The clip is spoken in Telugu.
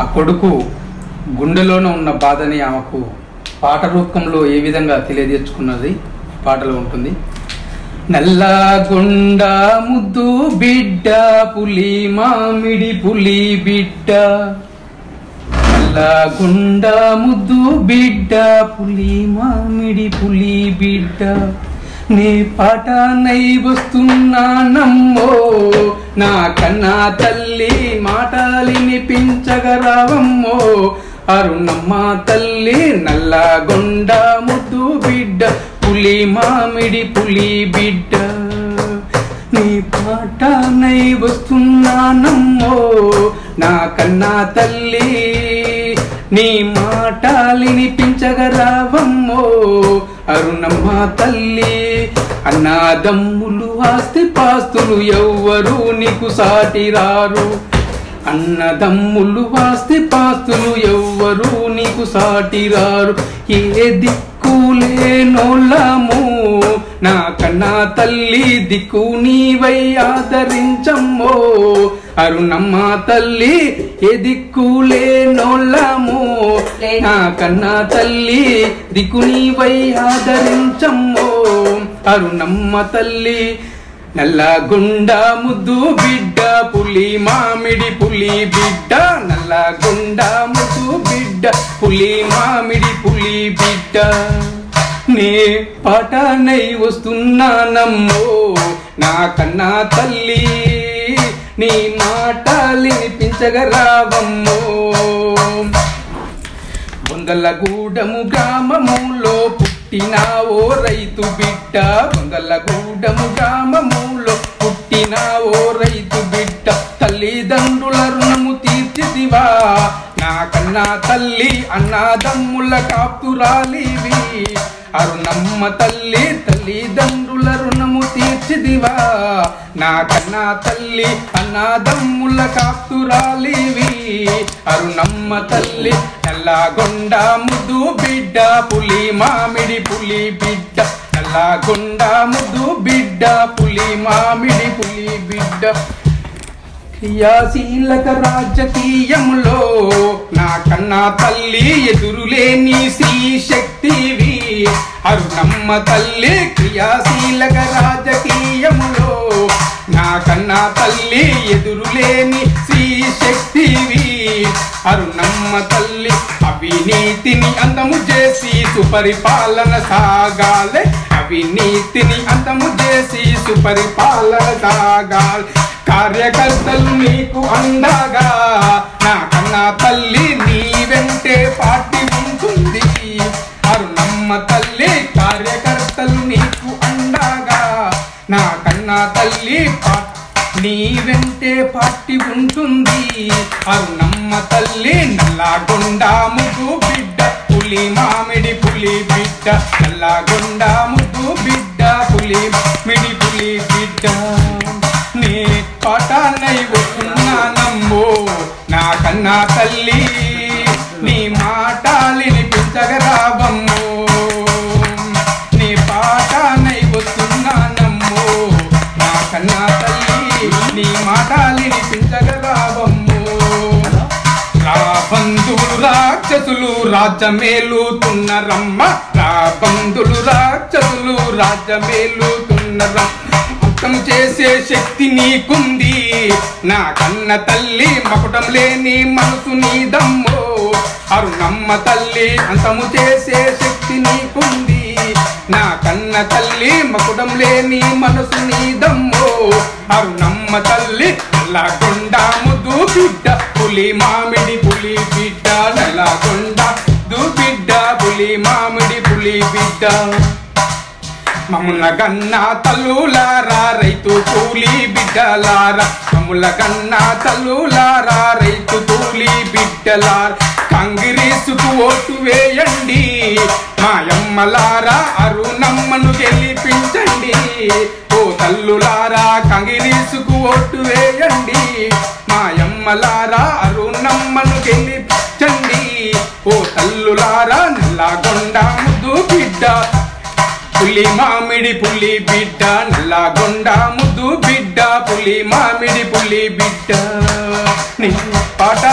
ఆ కొడుకు గుండెలోనే ఉన్న బాధని ఆమెకు పాట రూపంలో ఏ విధంగా తెలియజేర్చుకున్నది పాటలో ఉంటుంది. నల్లగొండ ముద్దు బిడ్డ పులి మామిడి పులి బిడ్డ. నల్లగొండ ముద్దు బిడ్డ పులి మామిడి పులి బిడ్డ. నీ పాట నై వస్తున్నా నమ్మో. నా కన్నా తల్లి మాటలినిపించగరావమ్మో అరుణమ్మ తల్లి నల్లగొండ ముద్దు బిడ్డ పులి మామిడి పులి బిడ్డ. నీ పాట నై వస్తున్నా నమ్మో. నా కన్నా తల్లి నీ మాటలినిపించగరావమ్మో అరుణమ్మ తల్లి అన్నాదమ్ములు ఆస్తి పాస్తులు ఎవ్వరు నీకు సాటి రారు. అన్నదమ్ములు ఆస్తి పాస్తులు ఎవ్వరు నీకు సాటి రారు. ఏది దిక్కులేనోళ్ళము. నా కన్నా తల్లి దిక్కు నీవై ఆదరించమ్మో. అరుణమ్మ తల్లి ఏ దిక్కులేనోళ్ళము. నా కన్నా తల్లి దిక్కు నీవై ఆదరించమ్మో. అరుణమ్మ తల్లి నల్లగుండ ముద్దు బిడ్డ పులి మామిడి పులి బిడ్డ నల్లగుండ ముద్దు బిడ్డ పులి మామిడి పులి బిడ్డ. నే పాటనై వస్తున్నానమ్మో. నా కన్నా తల్లి నీ మాటలినిపించగరావమ్మో బొందలగూడము గ్రామములో పుట్టిన ఓ రైతు బిడ్డ. బొందలగూడము గ్రామములో పుట్టిన ఓ రైతు బిడ్డ. తల్లిదండ్రుల రుణము తీర్చిదివా. నాకన్నా తల్లి అన్నాదమ్ముల కాపురాలివి. అరుణమ్మ తల్లి తల్లిదండ్రుల రుణము తీర్చిదివా? నా కన్నా తల్లి అన్నదమ్ముల కాపురాలివి అరుణమ్మ తల్లి నల్లగొండ ముద్దు బిడ్డ పులి మామిడి పులి బిడ్డ. నల్లగొండ ముద్దు బిడ్డ పులి మామిడి పులి బిడ్డ. క్రియాశీలక రాజకీయంలో నా కన్నా తల్లి ఎదురులేని శ్రీ శక్తివి అరుణమ్మ తల్లి క్రియాశీలక రాజకీయంలో నా కన్నా తల్లి ఎదురులేని శ్రీ శక్తివి అరుణమ్మ తల్లి అవినీతిని అందము చేసి సుపరిపాలన సాగాలే. అవినీతిని అందము చేసి సుపరిపాలన సాగాలి. కార్యకర్తలు నీకు అండగా నా కన్నా తల్లి నీ వెంటే పార్టీ ఉంటుంది. అరుణమ్మ తల్లి కార్యకర్తలు నీకు అండగా నా కన్నా తల్లి నీ వెంటే పార్టీ ఉంటుంది. అరుణమ్మ తల్లి నల్లగొండ ముగ్గు బిడ్డ పులి మామిడి పులి బిడ్డ నల్లగొండ ముగ్గు మాటాలిని పించగరావమ్మో నీ పాటానై వస్తున్నానమ్మో నా కన్నా తల్లి నీ మాటాలిని పించగరావమ్మో రా బంధువులు రాక్షసులు రాజ్యమేలుతున్న రమ్మ రా బంధువులు రాక్షసులు రాజ్యమేలుతున్న రమ్మ అంతం చేసే శక్తి నీకుంది. నా కన్న తల్లి మకుటం లేని మనసు నీదమ్మో. అరుణమ్మ తల్లి అంతము చేసే శక్తి నీకుంది. నా కన్న తల్లి మకుడం లేని మనసు నీదమ్మో. అరుణమ్మ తల్లి నల్లగొండ ముద్దు బిడ్డ. పులి మామిడి పులి బిడ్డ నల్లగొండ దు బిడ్డ. పులి మామిడి పులి బిడ్డ. మమ్ముల గన్నా తల్లులారా రైతు కూలి బిడ్డలారా. మమ్ముల గన్నా తల్లులారా రైతు కూలి బిడ్డలారా. కాంగ్రెసుకు ఓటు వేయండి. మాయమ్మలారా అరుణమ్మను గెలిపించండి. ఓ తల్లులారా కాంగ్రెసుకు ఓటు వేయండి. మాయమ్మలారా అరుణమ్మను గెలిపించండి. ఓ తల్లులారా నల్లగొండ ముద్దు బిడ్డ. పులి మామిడి పులి బిడ్డ నల్లగొండ ముద్దు బిడ్డ. పులి మామిడి పులి బిడ్డ. నీ పాట